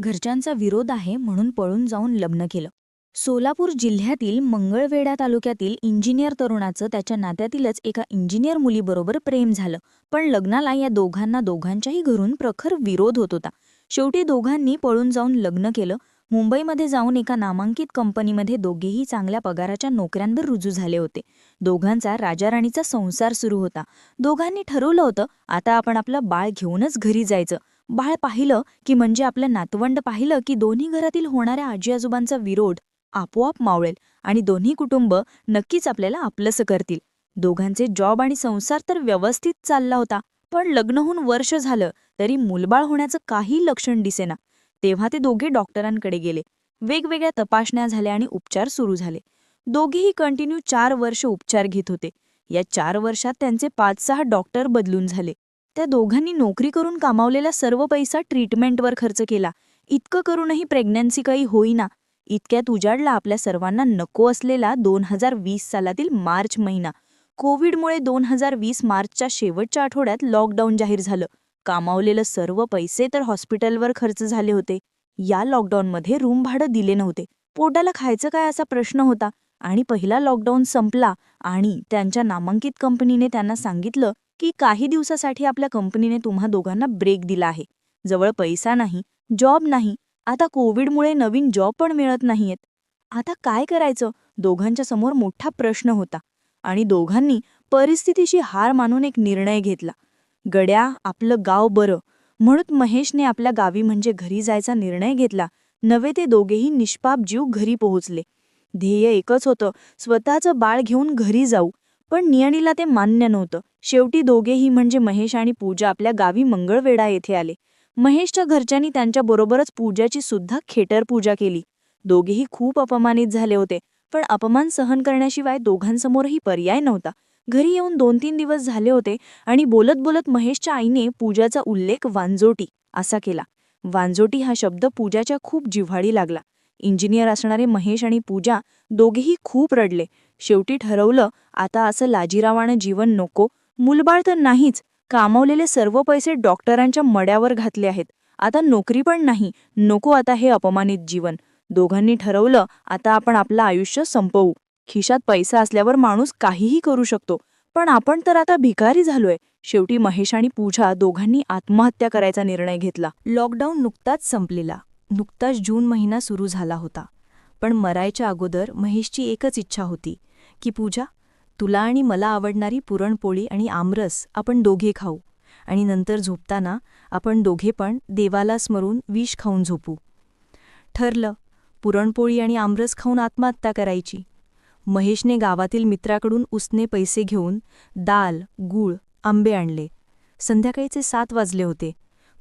घरच्यांचा विरोध आहे म्हणून पळून जाऊन लग्न केलं. सोलापूर जिल्ह्यातील मंगळवेढा तालुक्यातील इंजिनियर तरुणाचं त्याच्या नात्यातीलच एका इंजिनियर मुलीबरोबर प्रेम झालं. पण लग्नाला या दोघांना दोघांच्याही घरून प्रखर विरोध होत होता. शेवटी दोघांनी पळून जाऊन लग्न केलं. मुंबईमध्ये जाऊन एका नामांकित कंपनीमध्ये दोघेही चांगल्या पगाराच्या नोकऱ्यांवर रुजू झाले होते. दोघांचा राजाराणीचा संसार सुरू होता. दोघांनी ठरवलं होतं आता आपण आपलं बाळ घेऊनच घरी जायचं. बाळ पाहिलं की म्हणजे आपलं नातवंड पाहिलं की दोन्ही घरातील होणाऱ्या आजी आजोबांचा विरोध आपोआप मावळेल आणि दोन्ही कुटुंब नक्कीच आपल्याला आपलंसं करतील. दोघांचे जॉब आणि संसार तर व्यवस्थित चालला होता पण लग्न होऊन वर्ष झालं तरी मुलबाळ होण्याचं काही लक्षण दिसेना. तेव्हा ते दोघे डॉक्टरांकडे गेले. वेगवेगळ्या तपासण्या झाल्या आणि उपचार सुरू झाले. दोघेही कंटिन्यू चार वर्ष उपचार घेत होते. या चार वर्षात त्यांचे पाच सहा डॉक्टर बदलून झाले. त्या दोघांनी नोकरी करून कामावलेला सर्व पैसा ट्रीटमेंटवर खर्च केला. इतकं करूनही प्रेग्नन्सी काही होईना. इतक्यात उजाडला आपल्या सर्वांना नको असलेला दोन हजार वीस सालातील मार्च महिना. कोविडमुळे दोन हजार वीस मार्चच्या शेवटच्या आठवड्यात लॉकडाऊन जाहीर झालं. कामावलेलं सर्व पैसे तर हॉस्पिटलवर खर्च झाले होते. या लॉकडाऊनमध्ये रूम भाडं दिले नव्हते. पोटाला खायचं काय असा प्रश्न होता? आणि पहिला लॉकडाऊन संपला आणि त्यांच्या नामांकित कंपनीने त्यांना सांगितलं की काही दिवसासाठी आपल्या कंपनीने तुम्हा दोघांना ब्रेक दिला आहे. जवळ पैसा नाही जॉब नाही आता कोविडमुळे नवीन जॉब पण मिळत नाहीयेत. आता काय करायचं? दोघांच्या समोर मोठा प्रश्न होता आणि दोघांनी परिस्थितीशी हार मानून एक निर्णय घेतला. गड्या आपलं गाव बरं म्हणून महेशने आपल्या गावी म्हणजे घरी जायचा निर्णय घेतला. नवे ते दोघेही निष्पाप जीव घरी पोहोचले. ध्येय एकच होतं स्वतःचं बाळ घेऊन घरी जाऊ. पण नियणीला ते मान्य नव्हतं. शेवटी दोघेही म्हणजे महेश आणि पूजा आपल्या गावी मंगळवेढा येथे आले. महेशच्या घरच्यांनी त्यांच्याबरोबरच पूजाची सुद्धा खेटर पूजा केली. दोघेही खूप अपमानित झाले होते पण अपमान सहन करण्याशिवाय दोघांसमोरही पर्याय नव्हता. घरी येऊन दोन तीन दिवस झाले होते आणि बोलत बोलत महेशच्या आईने पूजाचा उल्लेख वांजोटी असा केला. वांजोटी हा शब्द पूजाच्या खूप जिव्हाळी लागला. इंजिनियर असणारे महेश आणि पूजा दोघेही खूप रडले. शेवटी ठरवलं आता असं लाजीरावानं जीवन नको. मुलबाळ तर नाहीच. कामवलेले सर्व पैसे डॉक्टरांच्या मड्यावर घातले आहेत. आता नोकरी पण नाही. नको आता हे अपमानित जीवन. दोघांनी ठरवलं आता आपण आपलं आयुष्य संपवू. खिशात पैसा असल्यावर माणूस काहीही करू शकतो. पण आपण तर आता भिकारी झालोय. शेवटी महेश आणि पूजा दोघांनी आत्महत्या करायचा निर्णय घेतला. लॉकडाऊन नुकताच संपलेला. नुकताच जून महिना सुरू झाला होता. पण मरायच्या अगोदर महेशची एकच इच्छा होती. की पूजा? तुला आणि मला आवडणारी पुरणपोळी आणि आमरस आपण दोघे खाऊ. आणि नंतर झोपताना आपण दोघे पण देवाला स्मरून विष खाऊन झोपू. ठरलं. पुरणपोळी आणि आमरस खाऊन आत्महत्या करायची. महेशने गावातील मित्राकडून उसने पैसे घेऊन दाल गूळ आंबे आणले. संध्याकाळीचे सात वाजले होते.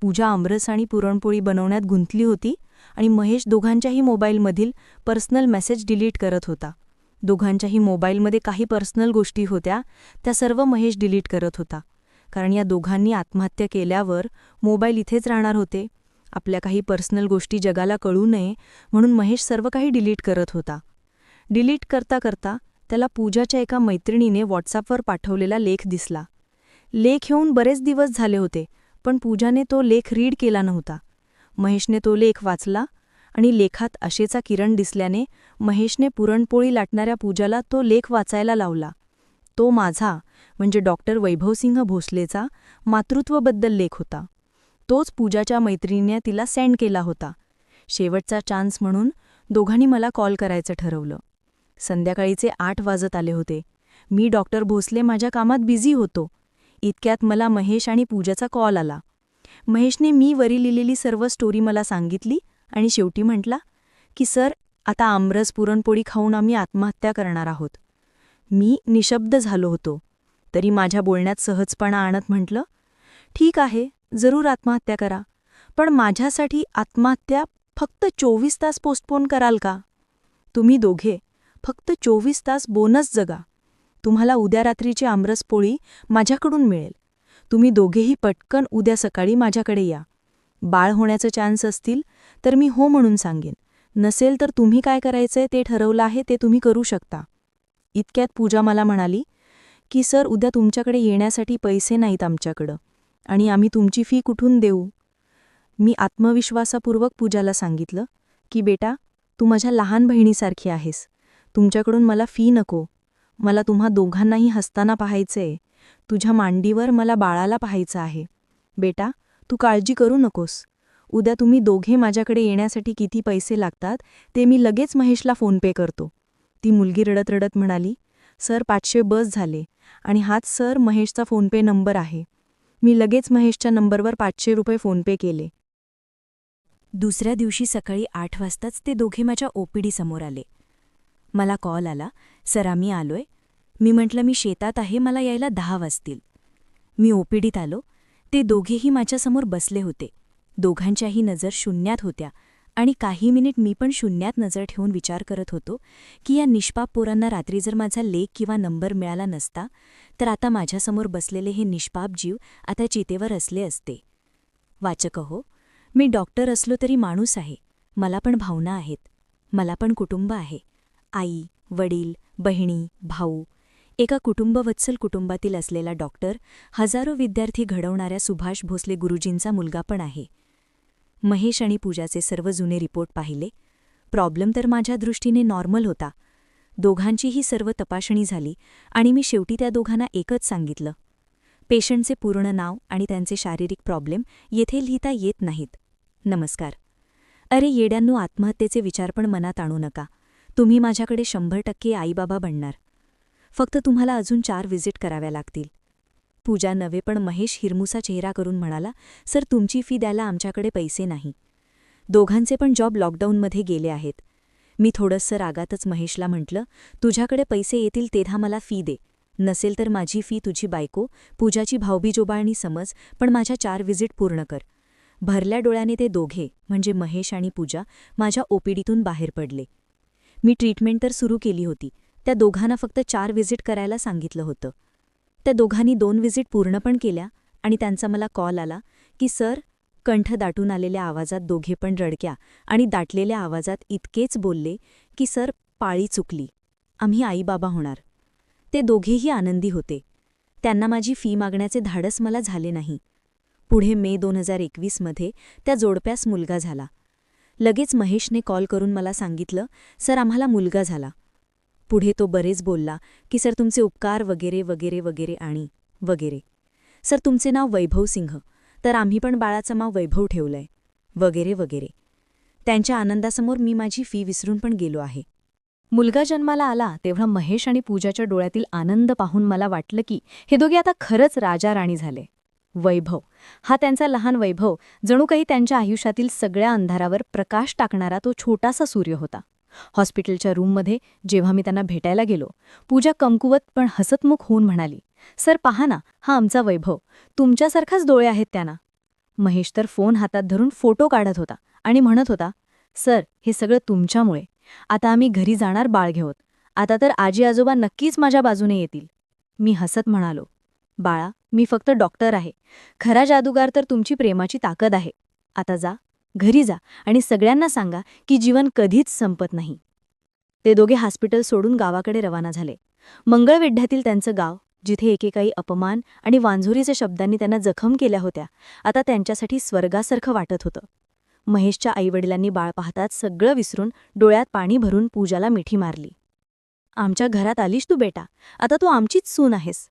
पूजा आमरस आणि पुरणपोळी बनवण्यात गुंतली होती आणि महेश दोघांच्याही मोबाईलमधील पर्सनल मेसेज डिलीट करत होता. दोघांच्याही मोबाईलमध्ये काही पर्सनल गोष्टी होत्या त्या सर्व महेश डिलीट करत होता. कारण या दोघांनी आत्महत्या केल्यावर मोबाईल इथेच राहणार होते. आपल्या काही पर्सनल गोष्टी जगाला कळू नये म्हणून महेश सर्व काही डिलीट करत होता. डिलीट करता करता त्याला पूजाच्या एका मैत्रिणीने व्हॉट्सअपवर पाठवलेला लेख दिसला. लेख येऊन बरेच दिवस झाले होते पण पूजाने तो लेख रीड केला नव्हता. महेशने तो लेख वाचला आणि लेखात अशेचा किरण दिसल्याने महेशने पुरणपोळी लाटणाऱ्या पूजाला तो लेख वाचायला लावला. तो माझा म्हणजे डॉक्टर वैभवसिंह भोसलेचा मातृत्वबद्दल लेख होता. तोच पूजाच्या मैत्रिणीने तिला सेंड केला होता. शेवटचा चान्स म्हणून दोघांनी मला कॉल करायचं ठरवलं. संध्याकाळीचे आठ वाजत आले होते. मी डॉक्टर भोसले माझ्या कामात बिझी होतो. इतक्यात मला महेश आणि पूजाचा कॉल आला. महेशने मी वरी लिहिलेली सर्व स्टोरी मला सांगितली. आणि शेवटी म्हटला की सर आता आमरस पुरणपोळी खाऊन आम्ही आत्महत्या करणार आहोत. मी निशब्द झालो होतो. तरी माझ्या बोलण्यात सहजपणा आणत म्हटलं ठीक आहे जरूर आत्महत्या करा. पण माझ्यासाठी आत्महत्या फक्त चोवीस तास पोस्टपोन कराल का? तुम्ही दोघे फक्त चोवीस तास बोनस जगा. तुम्हाला उद्या रात्रीची आमरस पोळी माझ्याकडून मिळेल. तुम्ही दोघेही पटकन उद्या सकाळी माझ्याकडे या. बाळ होण्याचे चान्स असतील तर मी हो म्हणून सांगेन. नसेल तर तुम्ही काय करायचंय ते ठरवलं आहे ते तुम्ही करू शकता. इतक्यात पूजा मला म्हणाली की सर उद्या तुमच्याकडे येण्यासाठी पैसे नाहीत आमच्याकडं आणि आम्ही तुमची फी कुठून देऊ? मी आत्मविश्वासापूर्वक पूजाला सांगितलं की बेटा तू माझ्या लहान बहिणीसारखी आहेस. तुमच्याकडून मला फी नको. मला तुम्हा दोघांनाही हसताना पाहायचंय. तुझ्या मांडीवर मला बाळाला पाहायचं आहे. बेटा तू काळजी करू नकोस. उद्या तुम्ही दोघे माझ्याकडे येण्यासाठी किती पैसे लागतात ते मी लगेच महेशला फोनपे करतो. ती मुलगी रडत रडत म्हणाली सर पाचशे बस झाले आणि हाच सर महेशचा फोनपे नंबर आहे. मी लगेच महेशच्या नंबरवर पाचशे रुपये फोनपे केले. दुसऱ्या दिवशी सकाळी आठ वाजताच ते दोघे माझ्या ओपीडी समोर आले. मला कॉल आला सर आम्ही आलोय. मी म्हटलं मी शेतात आहे मला यायला दहा वाजतील. मी ओपीडीत आलो ते दोघेही माझ्यासमोर बसले होते. दोघांच्याही नजर शून्यात होत्या आणि काही मिनिट मी पण शून्यात नजर ठेवून विचार करत होतो की या निष्पाप पोरांना रात्री जर माझा लेख किंवा नंबर मिळाला नसता तर आता माझ्यासमोर बसलेले हे निष्पाप जीव आता चितेवर असले असते. वाचक हो मी डॉक्टर असलो तरी माणूस आहे. मला पण भावना आहेत. मला पण कुटुंब आहे. आई वडील बहिणी भाऊ एका कुटुंबवत्सल कुटुंबातील असलेला डॉक्टर हजारो विद्यार्थी घडवणाऱ्या सुभाष भोसले गुरुजींचा मुलगा पण आहे. महेश आणि पूजाचे सर्व जुने रिपोर्ट पाहिले. प्रॉब्लेम तर माझ्या दृष्टीने नॉर्मल होता. दोघांचीही सर्व तपासणी झाली आणि मी शेवटी त्या दोघांना एकच सांगितलं. पेशंटचे पूर्ण नाव आणि त्यांचे शारीरिक प्रॉब्लेम येथे लिहिता येत नाहीत. नमस्कार. अरे येड्यांनो आत्महत्येचे विचार पण मनात आणू नका. तुम्ही माझ्याकडे शंभर टक्के आईबाबा बनणार. फक्त तुम्हाला अजून चार व्हिजिट कराव्या लागतील. पूजा नवे पण महेश हिरमुसा चेहरा करून म्हणाला सर तुमची फी द्यायला आमच्याकडे पैसे नाही. दोघांचे पण जॉब लॉकडाऊनमध्ये गेले आहेत. मी थोडंसं रागातच महेशला म्हटलं तुझ्याकडे पैसे येतील तेव्हा मला फी दे. नसेल तर माझी फी तुझी बायको पूजाची भाऊबीजोबाळणी समज पण माझ्या चार व्हिजिट पूर्ण कर. भरल्या डोळ्याने ते दोघे म्हणजे महेश आणि पूजा माझ्या ओपीडीतून बाहेर पडले. मी ट्रीटमेंट तर सुरू केली होती त्या दोघांना फक्त चार व्हिजिट करायला सांगितलं होतं. त्या दोघांनी दोन व्हिजिट पूर्ण पण केल्या आणि त्यांचा मला कॉल आला की सर कंठ दाटून आलेल्या आवाजात दोघे पण रडक्या आणि दाटलेल्या आवाजात इतकेच बोलले की सर पाळी चुकली. आम्ही आईबाबा होणार. ते दोघेही आनंदी होते. त्यांना माझी फी मागण्याचे धाडस मला झाले नाही. पुढे मे दोन हजार एकवीसमध्ये त्या जोडप्यास मुलगा झाला. लगेच महेशने कॉल करून मला सांगितलं सर आम्हाला मुलगा झाला. पुढे तो बरेच बोलला की सर तुमचे उपकार वगैरे वगैरे वगैरे आणि वगैरे. सर तुमचे नाव वैभव सिंह. तर आम्ही पण बाळाचं नाव वैभव ठेवलंय. वगैरे वगैरे. त्यांच्या आनंदासमोर मी माझी फी विसरून पण गेलो आहे. मुलगा जन्माला आला तेव्हा महेश आणि पूजाच्या डोळ्यातील आनंद पाहून मला वाटलं की हे दोघे आता खरंच राजा राणी झाले. वैभव. हा त्यांचा लहान वैभव जणू काही त्यांच्या आयुष्यातील सगळ्या अंधारावर प्रकाश टाकणारा तो छोटासा सूर्य होता. हॉस्पिटलच्या रूममध्ये जेव्हा मी त्यांना भेटायला गेलो पूजा कमकुवत पण हसतमुख होऊन म्हणाली सर पहा ना हा आमचा वैभव. तुमच्यासारखाच डोळे आहेत त्यांना. महेश तर फोन हातात धरून फोटो काढत होता आणि म्हणत होता सर हे सगळं तुमच्यामुळे. आता आम्ही घरी जाणार बाळ घेऊत आता तर आजी आजोबा नक्कीच माझ्या बाजूने येतील. मी हसत म्हणालो बाळा मी फक्त डॉक्टर आहे. खरा जादूगार तर तुमची प्रेमाची ताकद आहे. आता जा. घरी जा आणि सगळ्यांना सांगा की जीवन कधीच संपत नाही. ते दोघे हॉस्पिटल सोडून गावाकडे रवाना झाले. मंगळवेढ्यातील त्यांचं गाव जिथे एकेकाही अपमान आणि वांझोरीच्या शब्दांनी त्यांना जखम केल्या होत्या आता त्यांच्यासाठी स्वर्गासारखं वाटत होतं. महेशच्या आईवडिलांनी बाळ पाहताच सगळं विसरून डोळ्यात पाणी भरून पूजाला मिठी मारली. आमच्या घरात आलीस तू बेटा आता तू आमचीच सून आहेस.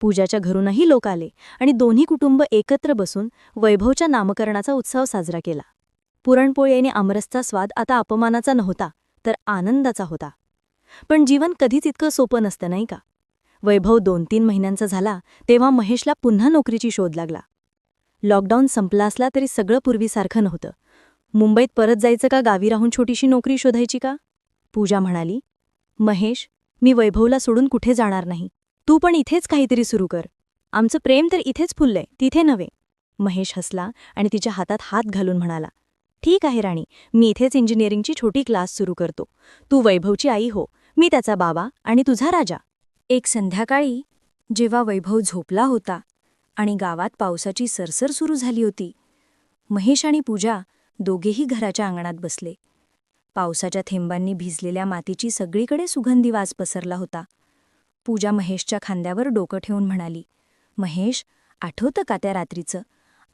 पूजाच्या घरूनही लोक आले आणि दोन्ही कुटुंब एकत्र बसून वैभवच्या नामकरणाचा उत्सव साजरा केला. पुरणपोळी आमरसचा स्वाद आता अपमानाचा नव्हता तर आनंदाचा होता. पण जीवन कधीच इतकं सोपं नसतं नाही का? वैभव दोन तीन महिन्यांचा झाला तेव्हा महेशला पुन्हा नोकरीची शोध लागला. लॉकडाऊन संपला असला तरी सगळं पूर्वीसारखं नव्हतं. मुंबईत परत जायचं का गावी राहून छोटीशी नोकरी शोधायची का? पूजा म्हणाली महेश मी वैभवला सोडून कुठे जाणार नाही? तू पण इथेच काहीतरी सुरू कर. आमचं प्रेम तर इथेच फुललंय तिथे नव्हे. महेश हसला आणि तिच्या हातात हात घालून म्हणाला ठीक आहे राणी. मी इथेच इंजिनिअरिंगची छोटी क्लास सुरू करतो. तू वैभवची आई हो. मी त्याचा बाबा आणि तुझा राजा. एक संध्याकाळी जेव्हा वैभव झोपला होता आणि गावात पावसाची सरसर सुरू झाली होती महेश आणि पूजा दोघेही घराच्या अंगणात बसले. पावसाच्या थेंबांनी भिजलेल्या मातीची सगळीकडे सुगंधी वास पसरला होता. पूजा महेशच्या खांद्यावर डोकं ठेवून म्हणाली महेश आठवतं का त्या रात्रीचं?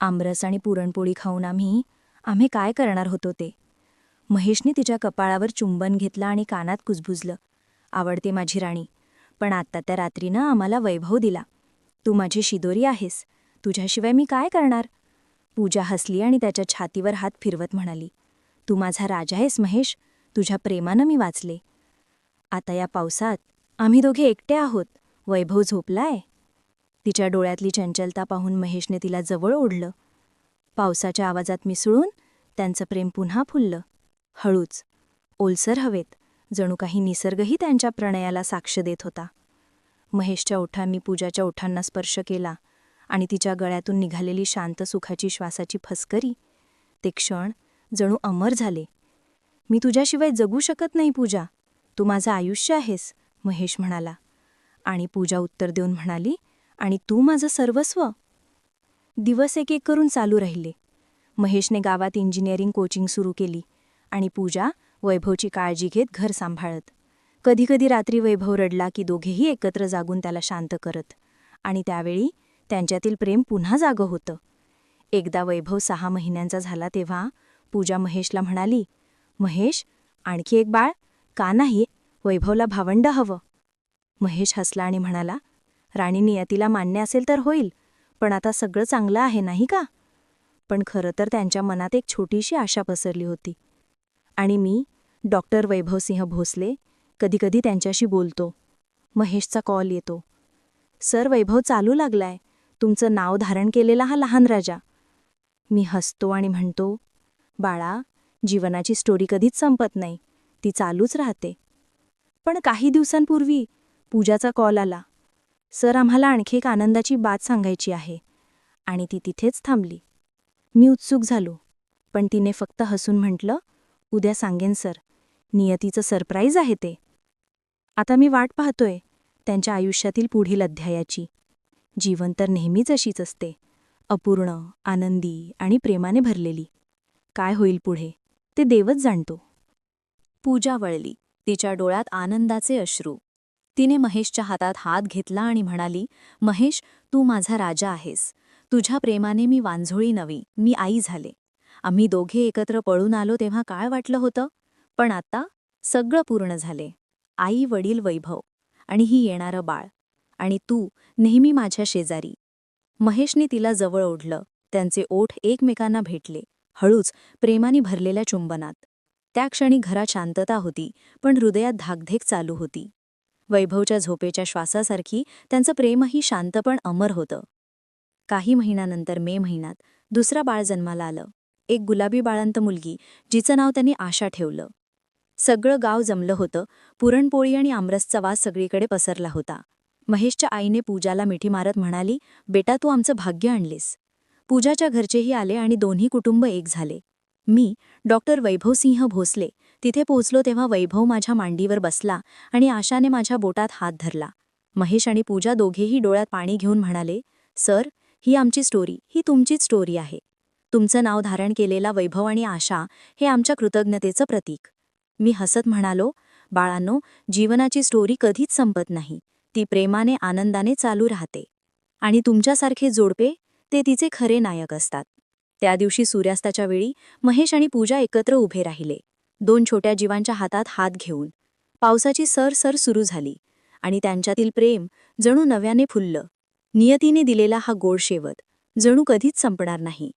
आमरस आणि पुरणपोळी खाऊन आम्ही आम्ही काय करणार होतो ते? महेशने तिच्या कपाळावर चुंबन घेतलं आणि कानात कुजबुजलं. आवडते माझी राणी पण आत्ता त्या रात्रीनं आम्हाला वैभव दिला. तू माझी शिदोरी आहेस. तुझ्याशिवाय मी काय करणार? पूजा हसली आणि त्याच्या छातीवर हात फिरवत म्हणाली. तू माझा राजा आहेस महेश. तुझ्या प्रेमानं मी वाचले. आता या पावसात आम्ही दोघे एकटे आहोत. वैभव झोपलाय? तिच्या डोळ्यातली चंचलता पाहून महेशने तिला जवळ ओढलं. पावसाच्या आवाजात मिसळून त्यांचं प्रेम पुन्हा फुललं. हळूच. ओलसर हवेत. जणू काही निसर्गही त्यांच्या प्रणयाला साक्ष देत होता. महेशच्या ओठांनी पूजाच्या ओठांना स्पर्श केला आणि तिच्या गळ्यातून निघालेली शांत सुखाची श्वासाची फसकरी. ते क्षण जणू अमर झाले. मी तुझ्याशिवाय जगू शकत नाही पूजा. तू माझं आयुष्य आहेस महेश म्हणाला. आणि पूजा उत्तर देऊन म्हणाली आणि तू माझं सर्वस्व. दिवस एक एक करून चालू राहिले. महेशने गावात इंजिनिअरिंग कोचिंग सुरू केली आणि पूजा वैभवची काळजी घेत घर सांभाळत. कधीकधी रात्री वैभव रडला की दोघेही एकत्र जागून त्याला शांत करत आणि त्यावेळी त्यांच्यातील प्रेम पुन्हा जागं होतं. एकदा वैभव सहा महिन्यांचा झाला तेव्हा पूजा महेशला म्हणाली महेश आणखी एक बाळ? का नाही? वैभवला भावंड हवं. महेश हसला आणि म्हणाला राणी नियतीला मान्य असेल तर होईल पण आता सगळं चांगलं आहे नाही का? पण खरं तर त्यांच्या मनात एक छोटीशी आशा पसरली होती. आणि मी डॉक्टर वैभवसिंह भोसले कधीकधी त्यांच्याशी बोलतो. महेशचा कॉल येतो. सर वैभव चालू लागलाय. तुमचं नाव धारण केलेला हा लहान राजा. मी हसतो आणि म्हणतो बाळा जीवनाची स्टोरी कधीच संपत नाही. ती चालूच राहते. पण काही दिवसांपूर्वी पूजाचा कॉल आला. सर आम्हाला आणखी एक आनंदाची बात सांगायची आहे. आणि ती तिथेच थांबली. मी उत्सुक झालो पण तिने फक्त हसून म्हटलं उद्या सांगेन सर. नियतीचं सरप्राईज आहे ते. आता मी वाट पाहतोय त्यांच्या आयुष्यातील पुढील अध्यायाची. जीवन तर नेहमीच अशीच असते. अपूर्ण आनंदी आणि प्रेमाने भरलेली. काय होईल पुढे ते देवच जाणतो. पूजा वळली. तिच्या डोळ्यात आनंदाचे अश्रू. तिने महेशच्या हातात हात घेतला आणि म्हणाली महेश तू माझा राजा आहेस. तुझ्या प्रेमाने मी वांझोळी नवी. मी आई झाले. आम्ही दोघे एकत्र पळून आलो तेव्हा काय वाटलं होतं? पण आता सगळं पूर्ण झाले. आई वडील वैभव आणि ही येणारं बाळ. आणि तू नेहमी माझ्या शेजारी. महेशने तिला जवळ ओढलं. त्यांचे ओठ एकमेकांना भेटले. हळूच प्रेमाने भरलेल्या चुंबनात. त्या क्षणी घरात शांतता होती पण हृदयात धाकधेक चालू होती. वैभवच्या झोपेच्या श्वासासारखी त्यांचं प्रेमही शांत पण अमर होतं. काही महिन्यानंतर मे महिन्यात दुसरा बाळ जन्माला आलं. एक गुलाबी बाळांत मुलगी जिचं नाव त्यांनी आशा ठेवलं. सगळं गाव जमलं होतं. पुरणपोळी आणि आमरसचा वास सगळीकडे पसरला होता. महेशच्या आईने पूजाला मिठी मारत म्हणाली बेटा तू आमचं भाग्य आणलीस. पूजाच्या घरचेही आले आणि दोन्ही कुटुंब एक झाले. मी डॉक्टर वैभवसिंह भोसले तिथे पोहोचलो तेव्हा वैभव माझ्या मांडीवर बसला आणि आशाने माझ्या बोटात हात धरला. महेश आणि पूजा दोघेही डोळ्यात पाणी घेऊन म्हणाले सर ही आमची स्टोरी ही तुमचीच स्टोरी आहे. तुमचं नाव धारण केलेला वैभव आणि आशा हे आमच्या कृतज्ञतेचं प्रतीक. मी हसत म्हणालो बाळांनो जीवनाची स्टोरी कधीच संपत नाही. ती प्रेमाने आनंदाने चालू राहते. आणि तुमच्यासारखे जोडपे ते तिचे खरे नायक असतात. त्या दिवशी सूर्यास्ताच्या वेळी महेश आणि पूजा एकत्र उभे राहिले. दोन छोट्या जीवांच्या हातात हात घेऊन. पावसाची सर सर सुरू झाली आणि त्यांच्यातील प्रेम जणू नव्याने फुललं. नियतीने दिलेला हा गोड शेवत जणू कधीच संपणार नाही.